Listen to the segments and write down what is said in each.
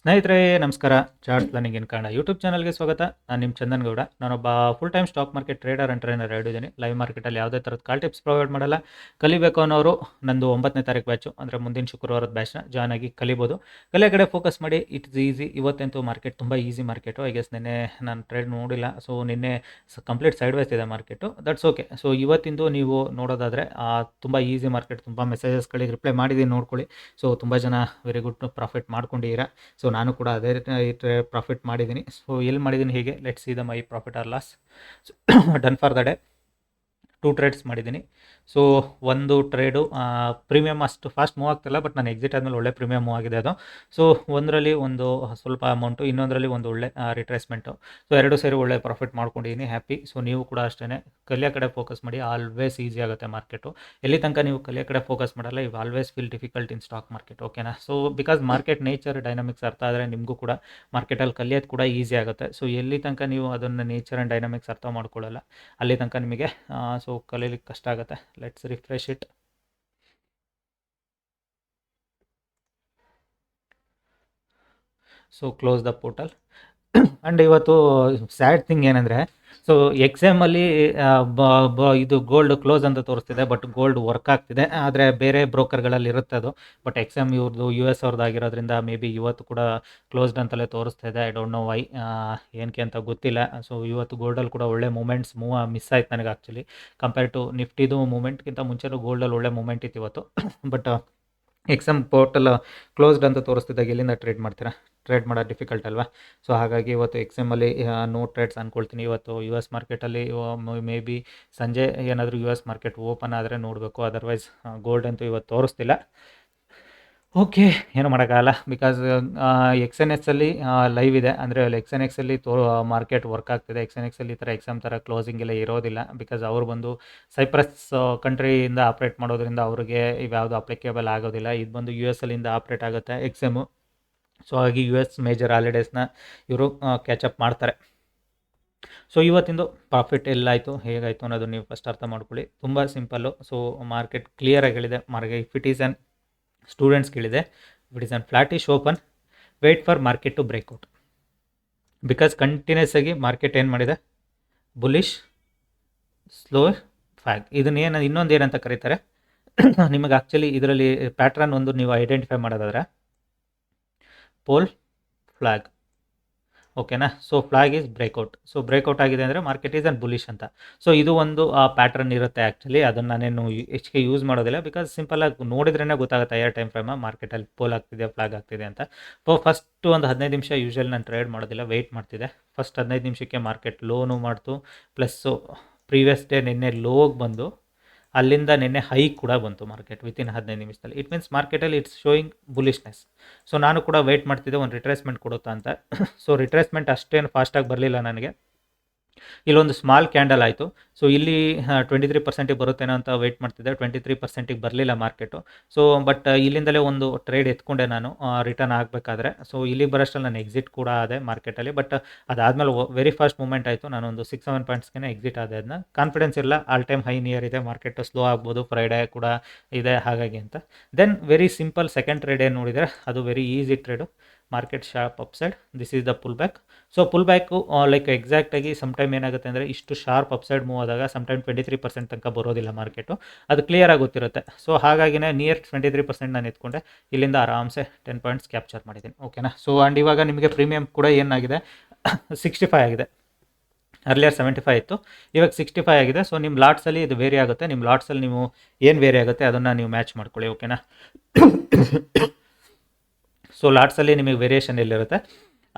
ಸ್ನೇಹಿತರೆ, ನಮಸ್ಕಾರ. Chart planning in Kannada YouTube ಚಾನಲ್ಗೆ ಸ್ವಾಗತ. ನಾನು ನಿಮ್ಮ ಚಂದನ್ ಗೌಡ ನಾನೊಬ್ಬ full time stock market trader and trainer ಹೇಳಿದ್ದೀನಿ ಲೈವ್ ಮಾರ್ಕೆಟಲ್ಲಿ ಯಾವುದೇ ಥರದ ಕಾಲ್ ಟಿಪ್ಸ್ ಪ್ರೊವೈಡ್ ಮಾಡಲ್ಲ. ಕಲಿಬೇಕು ಅನ್ನೋರು ನಂದು ಒಂಬತ್ತನೇ ತಾರೀಕು ಬ್ಯಾಚು ಅಂದರೆ ಮುಂದಿನ ಶುಕ್ರವಾರದ ಬ್ಯಾಚ್ನ ಜಾಯ್ನ್ ಆಗಿ ಕಲಿಬೋದು. ಕಲೆ ಕಡೆ ಫೋಕಸ್ ಮಾಡಿ ಇಟ್ಸ್ ಈಸಿ ಇವತ್ತಂತೂ ಮಾರ್ಕೆಟ್ ತುಂಬ ಈಸಿ ಮಾರ್ಕೆಟು ಐ ಗೆಸ್ ನಿನ್ನೆ ನಾನು ಟ್ರೇಡ್ ನೋಡಿಲ್ಲ. ಸೊ ನಿನ್ನೆ ಕಂಪ್ಲೀಟ್ ಸೈಡ್ ವೈಸ್ ಇದೆ ಮಾರ್ಕೆಟು ದಟ್ಸ್ ಓಕೆ ಸೊ ಇವತ್ತಿಂದು ನೀವು ನೋಡೋದಾದರೆ ತುಂಬ ಈಸಿ ಮಾರ್ಕೆಟ್ ತುಂಬ ಮೆಸೇಜಸ್ಗಳಿಗೆ ರಿಪ್ಲೈ ಮಾಡಿದ್ದೀನಿ ನೋಡ್ಕೊಳ್ಳಿ. ಸೊ ತುಂಬ ಜನ ವೆರಿ ಗುಡ್ ಪ್ರಾಫಿಟ್ ಮಾಡ್ಕೊಂಡಿದ್ದೀರಾ. ಸೊ ನಾನು ಕೂಡ ಅದೇ ರೀತಿ ಪ್ರಾಫಿಟ್ ಮಾಡಿದ್ದೀನಿ. ಸೊ ಎಲ್ಲಿ ಮಾಡಿದ್ದೀನಿ ಹೀಗೆ? Let see the my profit or loss done for the day two trades ಮಾಡಿದ್ದೀನಿ. ಸೊ ಒಂದು ಟ್ರೇಡು ಪ್ರೀಮಿಯಮ್ ಅಷ್ಟು ಫಾಸ್ಟ್ ಮೂವ್ ಆಗ್ತಿಲ್ಲ ಬಟ್ ನಾನು ಎಕ್ಸಿಟ್ ಆದಮೇಲೆ ಒಳ್ಳೆ ಪ್ರೀಮಿಯಮ್ ಮೂವ್ ಆಗಿದೆ ಅದು. ಸೊ ಒಂದರಲ್ಲಿ ಒಂದು ಸ್ವಲ್ಪ ಅಮೌಂಟು ಇನ್ನೊಂದರಲ್ಲಿ ಒಂದು ಒಳ್ಳೆ ರಿಟ್ರೇಸ್ಮೆಂಟು ಸೊ ಎರಡು ಸೇರಿ ಒಳ್ಳೆ ಪ್ರಾಫಿಟ್ ಮಾಡ್ಕೊಂಡಿದ್ದೀನಿ ಹ್ಯಾಪಿ ಸೊ ನೀವು ಕೂಡ ಅಷ್ಟೇ ಕಲಿಯ ಕಡೆ ಫೋಕಸ್ ಮಾಡಿ ಆಲ್ವೇಸ್ ಈಸಿ ಆಗುತ್ತೆ ಮಾರ್ಕೆಟು ಎಲ್ಲಿ ತನಕ ನೀವು ಕಲಿಯ ಕಡೆ ಫೋಕಸ್ ಮಾಡಲ್ಲ I've always feel difficult in stock market ಓಕೆನಾ so because market nature dynamics ಅರ್ಥ ಆದರೆ ನಿಮಗೂ ಕೂಡ ಮಾರ್ಕೆಟಲ್ಲಿ ಕಲಿಯೋದು ಕೂಡ ಈಸಿ ಆಗುತ್ತೆ. ಸೊ ಎಲ್ಲಿ ತನಕ ನೀವು ಅದನ್ನು ನೇಚರ್ ಆ್ಯಂಡ್ ಡೈನಾಮಿಕ್ಸ್ ಅರ್ಥ ಮಾಡ್ಕೊಳ್ಳಲ್ಲ, ಅಲ್ಲಿ ತನಕ ನಿಮಗೆ ಸೊ ಕಲೀಲಿಕ್ಕೆ ಕಷ್ಟ ಆಗುತ್ತೆ. Let's refresh it so close the portal and ಇವತ್ತು ಸ್ಯಾಡ್ ಥಿಂಗ್ ಏನಂದರೆ ಸೊ ಎಕ್ಸಾಮಲ್ಲಿ ಇದು ಗೋಲ್ಡ್ ಕ್ಲೋಸ್ ಅಂತ ತೋರಿಸ್ತಿದೆ ಬಟ್ ಗೋಲ್ಡ್ ವರ್ಕ್ ಆಗ್ತಿದೆ. ಆದರೆ ಬೇರೆ ಬ್ರೋಕರ್ಗಳಲ್ಲಿ ಇರುತ್ತೆ ಅದು. ಬಟ್ ಎಕ್ಸಾಮ್ ಇವ್ರದ್ದು ಯು ಎಸ್ ಅವ್ರದ್ದು ಆಗಿರೋದ್ರಿಂದ ಮೇ ಬಿ ಇವತ್ತು ಕೂಡ ಕ್ಲೋಸ್ಡ್ ಅಂತಲೇ ತೋರಿಸ್ತಾ ಇದೆ. ಐ ಡೋಂಟ್ ನೋ ವೈ ಏನಕ್ಕೆ ಅಂತ ಗೊತ್ತಿಲ್ಲ. ಸೊ ಇವತ್ತು ಗೋಲ್ಡಲ್ಲಿ ಕೂಡ ಒಳ್ಳೆ ಮೂಮೆಂಟ್ಸ್ ಮೂವ್ ಮಿಸ್ ಆಯ್ತು ನನಗೆ ಆ್ಯಕ್ಚುಲಿ ಕಂಪೇರ್ ಟು ನಿಫ್ಟಿದು ಮೂಮೆಂಟ್ಗಿಂತ ಮುಂಚೆನೂ ಗೋಲ್ಡಲ್ಲಿ ಒಳ್ಳೆ ಮೂಮೆಂಟ್ ಇತ್ತು ಇವತ್ತು. ಬಟ್ ಎಕ್ಸಾಮ್ ಪೋರ್ಟಲ್ ಕ್ಲೋಸ್ಡ್ ಅಂತ ತೋರಿಸ್ತಿದ್ದಾಗ ಎಲ್ಲಿಂದ ಟ್ರೇಡ್ ಮಾಡ್ತೀರಾ? ಟ್ರೇಡ್ ಮಾಡೋದು ಡಿಫಿಕಲ್ಟ್ ಅಲ್ವಾ? ಸೊ ಹಾಗಾಗಿ ಇವತ್ತು ಎಕ್ಸಾಮಲ್ಲಿ ನೋ ಟ್ರೇಡ್ಸ್ ಅಂದ್ಕೊಳ್ತೀನಿ ಇವತ್ತು ಯು ಎಸ್ ಮಾರ್ಕೆಟಲ್ಲಿ ಮೇ ಬಿ ಸಂಜೆ ಏನಾದರೂ ಯು ಎಸ್ ಮಾರ್ಕೆಟ್ ಓಪನ್ ಆದರೆ ನೋಡಬೇಕು. ಅದರ್ವೈಸ್ ಗೋಲ್ಡ್ ಅಂತೂ ಇವತ್ತು ತೋರಿಸ್ತಿಲ್ಲ. ಓಕೆ, ಏನು ಮಾಡೋಕ್ಕಾಗಲ್ಲ. ಬಿಕಾಸ್ ಎಕ್ಸ್ ಎನ್ ಎಕ್ಸಲ್ಲಿ ಲೈವ್ ಇದೆ. ಅಂದರೆ ಎಕ್ಸ್ ಎನ್ ಎಕ್ಸಲ್ಲಿ ತೋ ಮಾರ್ಕೆಟ್ ವರ್ಕ್ ಆಗ್ತಿದೆ. ಎಕ್ಸ್ ಎನ್ ಎಕ್ಸಲ್ಲಿ ಈ ಥರ ಎಕ್ಸಾಮ್ ಥರ ಕ್ಲೋಸಿಂಗ್ ಎಲ್ಲ ಇರೋದಿಲ್ಲ. ಬಿಕಾಸ್ ಅವರು ಬಂದು ಸೈಪ್ರಸ್ ಕಂಟ್ರಿಯಿಂದ ಆಪ್ರೇಟ್ ಮಾಡೋದ್ರಿಂದ ಅವ್ರಿಗೆ ಇವ್ಯಾವುದು ಅಪ್ಲಿಕೇಬಲ್ ಆಗೋದಿಲ್ಲ. ಇದು ಬಂದು ಯು ಎಸ್ ಅಲ್ಲಿಂದ ಆಪ್ರೇಟ್ ಆಗುತ್ತೆ ಎಕ್ಸಾಮು ಸೊ ಹಾಗಾಗಿ ಯು ಎಸ್ ಮೇಜರ್ ಹಾಲಿಡೇಸ್ನ ಇವರು ಕ್ಯಾಚಪ್ ಮಾಡ್ತಾರೆ. ಸೊ ಇವತ್ತಿಂದು ಪ್ರಾಫಿಟ್ ಎಲ್ಲಾಯಿತು? ಹೇಗಾಯಿತು ಅನ್ನೋದು ನೀವು ಫಸ್ಟ್ ಅರ್ಥ ಮಾಡ್ಕೊಳ್ಳಿ. ತುಂಬ ಸಿಂಪಲ್ಲು ಸೊ ಮಾರ್ಕೆಟ್ ಕ್ಲಿಯರಾಗಿ ಹೇಳಿದೆ. Market if it is an ಸ್ಟೂಡೆಂಟ್ಸ್ಗಳಿದೆ it is on flattish open wait for market to breakout because continues ಆಗಿ ಮಾರ್ಕೆಟ್ ಏನು ಮಾಡಿದೆ? ಬುಲಿಶ್ ಸ್ಲೋ ಫ್ಯಾಗ್ ಇದನ್ನೇನು ಇನ್ನೊಂದು ಏನಂತ ಕರೀತಾರೆ? ನಿಮಗೆ ಆ್ಯಕ್ಚುಲಿ ಇದರಲ್ಲಿ ಪ್ಯಾಟ್ರನ್ ಒಂದು ನೀವು ಐಡೆಂಟಿಫೈ ಮಾಡೋದಾದ್ರೆ ಪೋಲ್ ಫ್ಲಾಗ್ ಓಕೆನಾ so flag is breakout so breakout ಆಗಿದೆ ಅಂದರೆ ಮಾರ್ಕೆಟ್ ಈಸ್ ಅನ್ ಬುಲಿಶ್ ಅಂತ. ಸೊ ಇದು ಒಂದು ಪ್ಯಾಟ್ರನ್ ಇರುತ್ತೆ ಆ್ಯಕ್ಚುಲಿ ಅದನ್ನು ನಾನೇನು ಹೆಚ್ಚಿಗೆ ಯೂಸ್ ಮಾಡೋದಿಲ್ಲ ಬಿಕಾಸ್ ಸಿಂಪಲಾಗಿ ನೋಡಿದ್ರೇ ಗೊತ್ತಾಗುತ್ತೆ ಯಾವ ಟೈಮ್ ಫ್ರೇಮ ಮಾರ್ಕೆಟಲ್ಲಿ ಪೋಲ್ ಆಗ್ತಿದೆ ಫ್ಲಾಗ್ ಆಗ್ತಿದೆ ಅಂತ. ಸೊ ಫಸ್ಟ್ ಒಂದು ಹದಿನೈದು ನಿಮಿಷ ಯೂಶಲ್ ನಾನು ಟ್ರೇಡ್ ಮಾಡೋದಿಲ್ಲ ವೆಯ್ಟ್ ಮಾಡ್ತಿದ್ದೆ. ಫಸ್ಟ್ ಹದಿನೈದು ನಿಮಿಷಕ್ಕೆ ಮಾರ್ಕೆಟ್ ಲೋನು ಮಾಡ್ತು. ಪ್ಲಸ್ಸು ಪ್ರೀವಿಯಸ್ ಡೇ ನಿನ್ನೆ ಲೋಗೆ ಬಂದು ಅಲ್ಲಿಂದ ನಿನ್ನೆ ಹೈ ಕೂಡ ಬಂತು ಮಾರ್ಕೆಟ್ ವಿತಿನ್ ಹದಿನೈದು ನಿಮಿಷದಲ್ಲಿ. ಇಟ್ ಮೀನ್ಸ್ ಮಾರ್ಕೆಟಲ್ಲಿ ಇಟ್ಸ್ ಶೋಯಿಂಗ್ ಬುಲಿಶ್ನೆಸ್ ಸೊ ನಾನು ಕೂಡ ವೆಯ್ಟ್ ಮಾಡ್ತಿದ್ದೆ, ಒಂದು ರಿಟ್ರೇಸ್ಮೆಂಟ್ ಕೊಡುತ್ತಾ ಅಂತ. ಸೊ ರಿಟ್ರೇಸ್ಮೆಂಟ್ ಅಷ್ಟೇನು ಫಾಸ್ಟಾಗಿ ಬರಲಿಲ್ಲ ನನಗೆ. ಇಲ್ಲೊಂದು ಸ್ಮಾಲ್ ಕ್ಯಾಂಡಲ್ ಆಯಿತು. ಸೊ ಇಲ್ಲಿ ಟ್ವೆಂಟಿ ತ್ರೀ ಪರ್ಸೆಂಟಿಗೆ ಬರುತ್ತೇನೋ ಅಂತ ವೆಯ್ಟ್ ಮಾಡ್ತಿದ್ದೆ. ಟ್ವೆಂಟಿ ತ್ರೀ ಪರ್ಸೆಂಟಿಗೆ ಬರಲಿಲ್ಲ ಮಾರ್ಕೆಟು ಸೊ ಬಟ್ ಇಲ್ಲಿಂದಲೇ ಒಂದು ಟ್ರೇಡ್ ಎತ್ಕೊಂಡೆ ನಾನು ರಿಟರ್ನ್ ಆಗಬೇಕಾದ್ರೆ. ಸೊ ಇಲ್ಲಿ ಬರೋಷ್ಟಲ್ಲಿ ನಾನು ಎಕ್ಸಿಟ್ ಕೂಡ ಆದೆ ಮಾರ್ಕೆಟಲ್ಲಿ ಬಟ್ ಅದಾದಮೇಲೆ ವೆರಿ ಫಾಸ್ಟ್ ಮೂಮೆಂಟ್ ಆಯಿತು. ನಾನು ಒಂದು ಸಿಕ್ಸ್ ಸೆವೆನ್ ಪಾಯಿಂಟ್ಸ್ಗೆ ಎಕ್ಸಿಟ್ ಆದೆ ಅದನ್ನ ಕಾನ್ಫಿಡೆನ್ಸ್ ಇಲ್ಲ. ಆಲ್ ಟೈಮ್ ಹೈ ನಿಯರ್ ಇದೆ. ಮಾರ್ಕೆಟ್ ಸ್ಲೋ ಆಗ್ಬೋದು. ಫ್ರೈಡೇ ಕೂಡ ಇದೆ ಹಾಗಾಗಿ ಅಂತ. Then very simple second trade ಏನು ನೋಡಿದರೆ, ಅದು very easy trade market sharp upside this is the pull back so pull back like ಎಕ್ಸಾಕ್ಟಾಗಿ some time ಏನಾಗುತ್ತೆ ಅಂದರೆ ಇಷ್ಟು ಶಾರ್ಪ್ ಅಪ್ಸೈಡ್ ಮೂವ್ ಆದಾಗ some time twenty three percent ತನಕ ಬರೋದಿಲ್ಲ ಮಾರ್ಕೆಟು ಅದು ಕ್ಲಿಯರ್ ಆಗುತ್ತಿರುತ್ತೆ. ಸೊ ಹಾಗಾಗಿನೇ ನಿಯರ್ ಟ್ವೆಂಟಿ ತ್ರೀ ಪರ್ಸೆಂಟ್ ನಾನು ಎತ್ಕೊಂಡೆ. ಇಲ್ಲಿಂದ ಆರಾಮ್ಸೆ ಟೆನ್ ಪಾಯಿಂಟ್ಸ್ ಕ್ಯಾಪ್ಚರ್ ಮಾಡಿದ್ದೀನಿ. ಓಕೆನಾ ಸೊ ಆ್ಯಂಡ್ ಇವಾಗ ನಿಮಗೆ ಪ್ರೀಮಿಯಂ ಕೂಡ ಏನಾಗಿದೆ? ಸಿಕ್ಸ್ಟಿ ಫೈವ್ ಆಗಿದೆ. ಅರ್ಲಿಯರ್ ಸೆವೆಂಟಿ ಫೈವ್ ಇತ್ತು. ಇವಾಗ ಸಿಕ್ಸ್ಟಿ ಫೈವ್ ಆಗಿದೆ ಸೊ ನಿಮ್ಮ ಲಾಟ್ಸಲ್ಲಿ ಇದು ವೇರಿ ಆಗುತ್ತೆ. ನಿಮ್ಮ ಲಾಟ್ಸಲ್ಲಿ ನೀವು ಏನು ವೇರಿ ಆಗುತ್ತೆ ಅದನ್ನು ನೀವು ಮ್ಯಾಚ್ ಮಾಡ್ಕೊಳ್ಳಿ. ಓಕೆನಾ ಸೊ ಲಾಟ್ಸಲ್ಲಿ ನಿಮಗೆ ವೇರಿಯೇಷನ್ ಎಲ್ಲಿರುತ್ತೆ?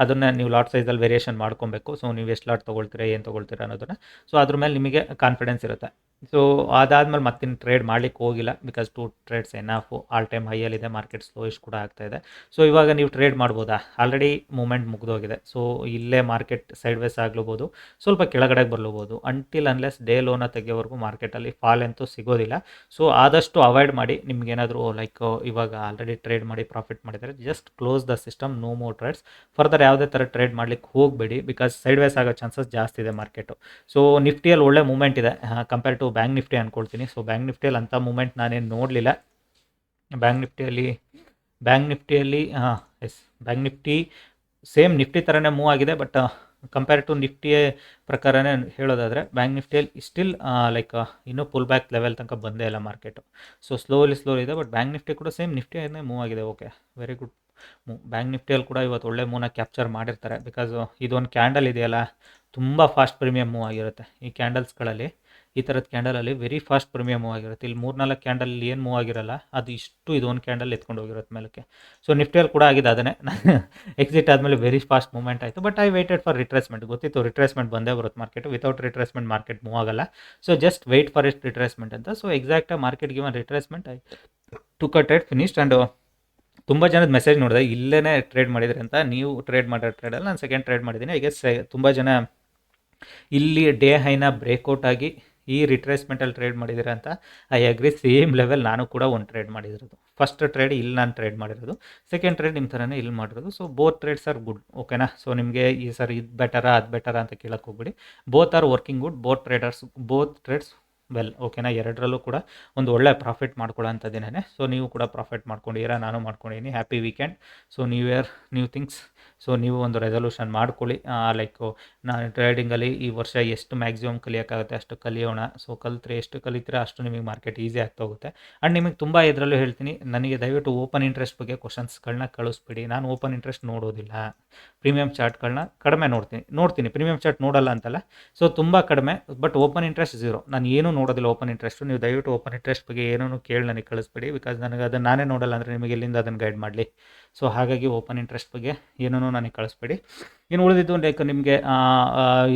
ಅದನ್ನು ನೀವು ಲಾಟ್ ಸೈಜಲ್ಲಿ ವೇರಿಯೇಷನ್ ಮಾಡ್ಕೊಬೇಕು. ಸೊ ನೀವು ಎಷ್ಟು ಲಾಟ್ ತೊಗೊಳ್ತೀರಾ, ಏನು ತೊಗೊಳ್ತೀರಾ ಅನ್ನೋದನ್ನು. ಸೊ ಅದ್ರ ಮೇಲೆ ನಿಮಗೆ ಕಾನ್ಫಿಡೆನ್ಸ್ ಇರುತ್ತೆ. ಸೊ ಅದಾದಮೇಲೆ ಮತ್ತಿನ್ನು ಟ್ರೇಡ್ ಮಾಡ್ಲಿಕ್ಕೆ ಹೋಗಿಲ್ಲ because two trades enough all time ಹೈಯಲ್ಲಿದೆ market slowish ಕೂಡ ಆಗ್ತಾಯಿದೆ ಸೊ ಇವಾಗ ನೀವು ಟ್ರೇಡ್ ಮಾಡ್ಬೋದಾ? ಆಲ್ರೆಡಿ ಮೂಮೆಂಟ್ ಮುಗಿದೋಗಿದೆ. ಸೊ ಇಲ್ಲೇ ಮಾರ್ಕೆಟ್ ಸೈಡ್ ವೇಸ್ ಆಗ್ಲೂಬೋದು. ಸ್ವಲ್ಪ ಕೆಳಗಡೆಗೆ ಬರಲೂಬೋದು. ಅಂಟಿಲ್ ಅನ್ಲೆಸ್ ಡೇ ಲೋನ ತೆಗೆಯೋವರೆಗೂ ಮಾರ್ಕೆಟಲ್ಲಿ ಫಾಲ್ ಅಂತೂ ಸಿಗೋದಿಲ್ಲ. ಸೊ ಆದಷ್ಟು ಅವಾಯ್ಡ್ ಮಾಡಿ ನಿಮಗೇನಾದರೂ ಲೈಕ್ ಇವಾಗ ಆಲ್ರೆಡಿ ಟ್ರೇಡ್ ಮಾಡಿ ಪ್ರಾಫಿಟ್ ಮಾಡಿದರೆ just close the system no more trades further ಯಾವುದೇ ಥರ ಟ್ರೇಡ್ ಮಾಡ್ಲಿಕ್ಕೆ ಹೋಗಬೇಡಿ ಬಿಕಾಸ್ ಸೈಡ್ ವೈಸ್ ಆಗೋ ಚಾನ್ಸಸ್ ಜಾಸ್ತಿ ಇದೆ ಮಾರ್ಕೆಟು ಸೊ ನಿಫ್ಟಿಯಲ್ಲಿ ಒಳ್ಳೆ ಮೂಮೆಂಟ್ ಇದೆ. ಕಂಪೇರ್ ಟು ಬ್ಯಾಂಕ್ ನಿಫ್ಟಿ ಅಂದ್ಕೊಳ್ತೀನಿ ಸೊ ಬ್ಯಾಂಕ್ ನಿಫ್ಟಿಯಲ್ಲಿ ಅಂಥ ಮೂಮೆಂಟ್ ನಾನೇನು ನೋಡಲಿಲ್ಲ. ಬ್ಯಾಂಕ್ ನಿಫ್ಟಿಯಲ್ಲಿ bank ನಿಫ್ಟಿಯಲ್ಲಿ yes bank Nifty same Nifty ಥರನೇ ಮೂವ್ ಆಗಿದೆ ಬಟ್ ಕಂಪೇರ್ ಟು ನಿಫ್ಟಿಯೇ ಪ್ರಕಾರನೇ ಹೇಳೋದಾದರೆ ಬ್ಯಾಂಕ್ ನಿಫ್ಟಿಯಲ್ಲಿ ಸ್ಟಿಲ್ ಲೈಕ್ ಇನ್ನೂ ಪುಲ್ ಬ್ಯಾಕ್ ಲೆವೆಲ್ ತನಕ ಬಂದೇ ಇಲ್ಲ ಮಾರ್ಕೆಟು ಸೊ ಸ್ಲೋಲಿ ಸ್ಲೋ ಇದೆ ಬಟ್ ಬ್ಯಾಂಕ್ ನಿಫ್ಟಿ ಕೂಡ ಸೇಮ್ ನಿಫ್ಟಿಯೇ ಮೂವ್ ಆಗಿದೆ. ಓಕೆ ವೆರಿ ಗುಡ್ ಬ್ಯಾಂಕ್ ನಿಫ್ಟಿಯಲ್ಲಿ ಕೂಡ ಇವತ್ತು ಒಳ್ಳೆ ಮೂವ್ನ ಕ್ಯಾಪ್ಚರ್ ಮಾಡಿರ್ತಾರೆ. ಬಿಕಾಸ್ ಇದೊಂದು ಕ್ಯಾಂಡಲ್ ಇದೆಯಲ್ಲ, ತುಂಬ ಫಾಸ್ಟ್ ಪ್ರೀಮಿಯಮ್ ಮೂವ್ ಆಗಿರುತ್ತೆ. ಈ ಕ್ಯಾಂಡಲ್ಸ್ಗಳಲ್ಲಿ ಈ ಥರದ ಕ್ಯಾಂಡಲಲ್ಲಿ ವೆರಿ ಫಾಸ್ಟ್ ಪ್ರೀಮಿಯಮ್ ಮೂವ್ ಆಗಿರುತ್ತೆ. ಇಲ್ಲಿ ಮೂರ್ನಾಲ್ಕು ಕ್ಯಾಂಡಲ್ ಏನು ಮೂವ್ ಆಗಿರಲ್ಲ, ಅದು ಇಷ್ಟು ಇದೊಂದು ಕ್ಯಾಂಡಲ್ ಎತ್ಕೊಂಡು ಹೋಗಿರುತ್ತೆ ಮೇಲಕ್ಕೆ. ಸೊ ನಿಫ್ಟಿಯಲ್ಲಿ ಕೂಡ ಆಗಿದೆ ಅದನ್ನೇ. ಎಕ್ಸಿಟ್ ಆದಮೇಲೆ ವೆರಿ ಫಾಸ್ಟ್ ಮೂವ್ಮೆಂಟ್ ಆಯಿತು. But I waited for retracement ಗೊತ್ತಿತ್ತು ರಿಟ್ರೇಸ್ಮೆಂಟ್ ಬಂದೇ ಬರುತ್ತೆ market without retracement market move ಆಗಲ್ಲ. So just wait for it retracement ಅಂತ. So ಎಕ್ಸಾಕ್ಟಾಗಿ market given retracement I to cut trade finished and ತುಂಬ ಜನದ message ನೋಡಿದೆ ಇಲ್ಲೇ ಟ್ರೇಡ್ ಮಾಡಿದ್ರೆ ಅಂತ, ನೀವು ಟ್ರೇಡ್ ಮಾಡೋ ಟ್ರೇಡಲ್ಲಿ ನಾನು ಸೆಕೆಂಡ್ ಟ್ರೇಡ್ ಮಾಡಿದ್ದೀನಿ. ಐ ಗೆಸ್ ತುಂಬ ಜನ ಇಲ್ಲಿ ಡೇ ಹೈನ ಬ್ರೇಕ್ಔಟ್ ಆಗಿ ಈ ರಿಟ್ರೇಸ್ಮೆಂಟಲ್ಲಿ ಟ್ರೇಡ್ ಮಾಡಿದ್ದೀರಾ ಅಂತ ಐ ಅಗ್ರಿ ಸೇಮ್ ಲೆವೆಲ್ ನಾನು ಕೂಡ ಒಂದು ಟ್ರೇಡ್ ಮಾಡಿರೋದು. ಫಸ್ಟ್ ಟ್ರೇಡ್ ಇಲ್ಲಿ ನಾನು ಟ್ರೇಡ್ ಮಾಡಿರೋದು. ಸೆಕೆಂಡ್ ಟ್ರೇಡ್ ನಿಮ್ಮ ಥರನೇ ಇಲ್ಲಿ ಮಾಡಿರೋದು. So both trades are good ಓಕೆನಾ ಸೊ ನಿಮಗೆ ಈ ಸರ್ ಇದು ಬೆಟರಾ ಅದು ಬೆಟರಾ ಅಂತ ಕೇಳಕ್ಕೆ ಹೋಗ್ಬಿಡಿ. Both are working good both traders both trades well ಓಕೆನಾ ಎರಡರಲ್ಲೂ ಕೂಡ ಒಂದು ಒಳ್ಳೆ ಪ್ರಾಫಿಟ್ ಮಾಡ್ಕೊಳ್ಳೋ ಅಂಥದ್ದೇನೆ ಸೊ ನೀವು ಕೂಡ ಪ್ರಾಫಿಟ್ ಮಾಡ್ಕೊಂಡಿದ್ದೀರಾ ನಾನು ಮಾಡ್ಕೊಂಡಿದ್ದೀನಿ happy weekend so new year new things so ನೀವು ಒಂದು ರೆಸಲ್ಯೂಷನ್ ಮಾಡ್ಕೊಳ್ಳಿ. ಲೈಕು ನಾನು ಟ್ರೇಡಿಂಗಲ್ಲಿ ಈ ವರ್ಷ ಎಷ್ಟು ಮ್ಯಾಕ್ಸಿಮಮ್ ಕಲಿಯೋಕ್ಕಾಗುತ್ತೆ ಅಷ್ಟು ಕಲಿಯೋಣ. ಸೊ ಕಲಿತ್ರೆ ಎಷ್ಟು ಕಲಿತೀರಾ ಅಷ್ಟು ನಿಮಗೆ ಮಾರ್ಕೆಟ್ ಈಸಿ ಆಗ್ತಾ ಹೋಗುತ್ತೆ. ಆ್ಯಂಡ್ ನಿಮಗೆ ತುಂಬ ಇದರಲ್ಲೂ ಹೇಳ್ತೀನಿ, ನನಗೆ ದಯವಿಟ್ಟು ಓಪನ್ ಇಂಟ್ರೆಸ್ಟ್ ಬಗ್ಗೆ ಕ್ವಶನ್ಸ್ಗಳನ್ನ ಕಳಿಸ್ಬಿಡಿ. ನಾನು ಓಪನ್ ಇಂಟ್ರೆಸ್ಟ್ ನೋಡೋದಿಲ್ಲ. ಪ್ರೀಮಿಯಂ ಚಾರ್ಟ್ಗಳನ್ನ ಕಡಿಮೆ ನೋಡ್ತೀನಿ ನೋಡ್ತೀನಿ. ಪ್ರೀಮಿಯಂ ಚಾರ್ಟ್ ನೋಡಲ್ಲ ಅಂತಲ್ಲ. ಸೊ ತುಂಬ ಕಡಿಮೆ ಬಟ್ ಓಪನ್ ಇಂಟ್ರೆಸ್ಟ್ ಝೀರೋ ನಾನು ಏನೂ ನೋಡೋದಿಲ್ಲ ಓಪನ್ ಇಂಟ್ರೆಸ್ಟು ನೀವು ದಯವಿಟ್ಟು ಓಪನ್ ಇಂಟ್ರೆಸ್ಟ್ ಬಗ್ಗೆ ಏನೂ ಕೇಳಿ ನನಗೆ ಕಳಿಸ್ಬಿಡಿ ಬಿಕಾಸ್ ನನಗೆ ಅದನ್ನು ನಾನೇ ನೋಡಲ್ಲ ಅಂದರೆ ನಿಮಗೆ ಎಲ್ಲಿಂದ ಅದನ್ನು ಗೈಡ್ ಮಾಡಲಿ? ಸೊ ಹಾಗಾಗಿ ಓಪನ್ ಇಂಟ್ರೆಸ್ಟ್ ಬಗ್ಗೆ ಏನೂ ನನಗೆ ಕಳಿಸ್ಬೇಡಿ. ಇನ್ನು ಉಳಿದಿದ್ದು ಲೈಕ್ ನಿಮಗೆ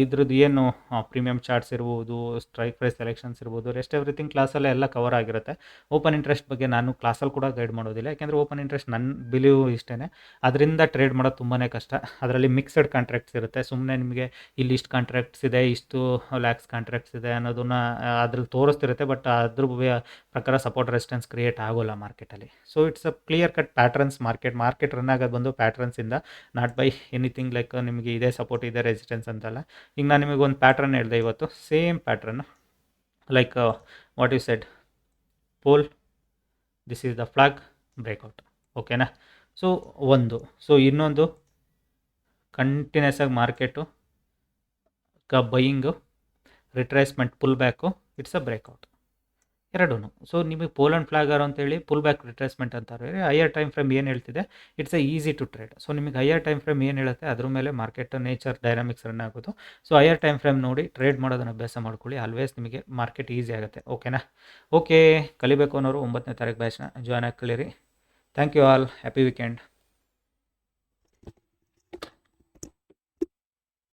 ಇದ್ರದ್ದು ಏನು ಪ್ರೀಮಿಯಂ ಚಾರ್ಟ್ಸ್ ಇರ್ಬೋದು ಸ್ಟ್ರೈಕ್ ಪ್ರೈಸ್ ಸೆಲೆಕ್ಷನ್ಸ್ ಇರ್ಬೋದು ರೆಸ್ಟ್ ಎವ್ರಿಥಿಂಗ್ ಕ್ಲಾಸಲ್ಲೇ ಎಲ್ಲ ಕವರ್ ಆಗಿರುತ್ತೆ. ಓಪನ್ ಇಂಟ್ರೆಸ್ಟ್ ಬಗ್ಗೆ ನಾನು ಕ್ಲಾಸಲ್ಲಿ ಕೂಡ ಗೈಡ್ ಮಾಡೋದಿಲ್ಲ. ಯಾಕೆಂದರೆ ಓಪನ್ ಇಂಟ್ರೆಸ್ಟ್ ನನ್ನ ಬಿಲೀವ್ ಇಷ್ಟೇ ಅದರಿಂದ ಟ್ರೇಡ್ ಮಾಡೋದು ತುಂಬಾ ಕಷ್ಟ. ಅದರಲ್ಲಿ ಮಿಕ್ಸಡ್ ಕಾಂಟ್ರಾಕ್ಟ್ಸ್ ಇರುತ್ತೆ. ಸುಮ್ಮನೆ ನಿಮಗೆ ಇಲ್ಲಿ ಇಷ್ಟು ಕಾಂಟ್ರಾಕ್ಟ್ಸ್ ಇದೆ, ಇಷ್ಟು ಲ್ಯಾಕ್ಸ್ ಕಾಂಟ್ರಾಕ್ಟ್ಸ್ ಇದೆ ಅನ್ನೋದನ್ನು ಅದ್ರಲ್ಲಿ ತೋರಿಸ್ತಿರುತ್ತೆ. ಬಟ್ ಅದ್ರ ಪ್ರಕಾರ ಸಪೋರ್ಟ್ ರೆಸಿಸ್ಟೆನ್ಸ್ ಕ್ರಿಯೇಟ್ ಆಗೋಲ್ಲ ಮಾರ್ಕೆಟಲ್ಲಿ so it's a clear cut patterns market market run ಆಗೋದು ಬಂದು ಪ್ಯಾಟ್ರನ್ಸಿಂದ ನಾಟ್ ಬೈ ಎನಿಥಿಂಗ್ ಲೈಕ್ ನಿಮಗೆ ಇದೇ ಸಪೋರ್ಟ್ ಇದೆ ರೆಸಿಸ್ಟೆನ್ಸ್ ಅಂತಲ್ಲ. ಈಗ ನಾನು ನಿಮಗೆ ಒಂದು ಪ್ಯಾಟ್ರನ್ ಹೇಳಿದೆ ಇವತ್ತು. Same pattern like what you said pole this is the flag breakout ಓಕೆನಾ ಸೊ ಒಂದು. ಸೊ ಇನ್ನೊಂದು. ಕಂಟಿನ್ಯೂಸ್ ಆಗಿ ಮಾರ್ಕೆಟು ಕ buying retracement pull back it's a breakout ಎರಡೂ ಸೊ ನಿಮಗೆ ಪೋಲೆಂಡ್ ಫ್ಲಾಗರ್ ಅಂತೇಳಿ ಪುಲ್ ಬ್ಯಾಕ್ ರಿಟ್ರೇಸ್ಮೆಂಟ್ ಅಂತಾರೆ. ಹೈಯರ್ ಟೈಮ್ ಫ್ರೇಮ್ ಏನು ಹೇಳ್ತಿದೆ? It's a easy to trade so ನಿಮಗೆ ಹೈಯರ್ ಟೈಮ್ ಫ್ರೇಮ್ ಏನು ಹೇಳುತ್ತೆ? ಅದ್ರ ಮೇಲೆ ಮಾರ್ಕೆಟ್ ನೇಚರ್ ಡೈನಾಮಿಕ್ಸ್ ರನ್ ಆಗೋದು. ಸೊ ಹೈಯರ್ ಟೈಮ್ ಫ್ರೇಮ್ ನೋಡಿ ಟ್ರೇಡ್ ಮಾಡೋದನ್ನು ಅಭ್ಯಾಸ ಮಾಡ್ಕೊಳ್ಳಿ. ಆಲ್ವೇಸ್ ನಿಮಗೆ ಮಾರ್ಕೆಟ್ ಈಸಿ ಆಗುತ್ತೆ. ಓಕೆನಾ ಓಕೆ ಕಲಿಬೇಕು ಅನ್ನೋರು ಒಂಬತ್ತನೇ ತಾರೀಕು ಬ್ಯಾಚ್ನ ಜಾಯ್ನ್ ಆಗಿ ಕಲೀರಿ thank you all happy weekend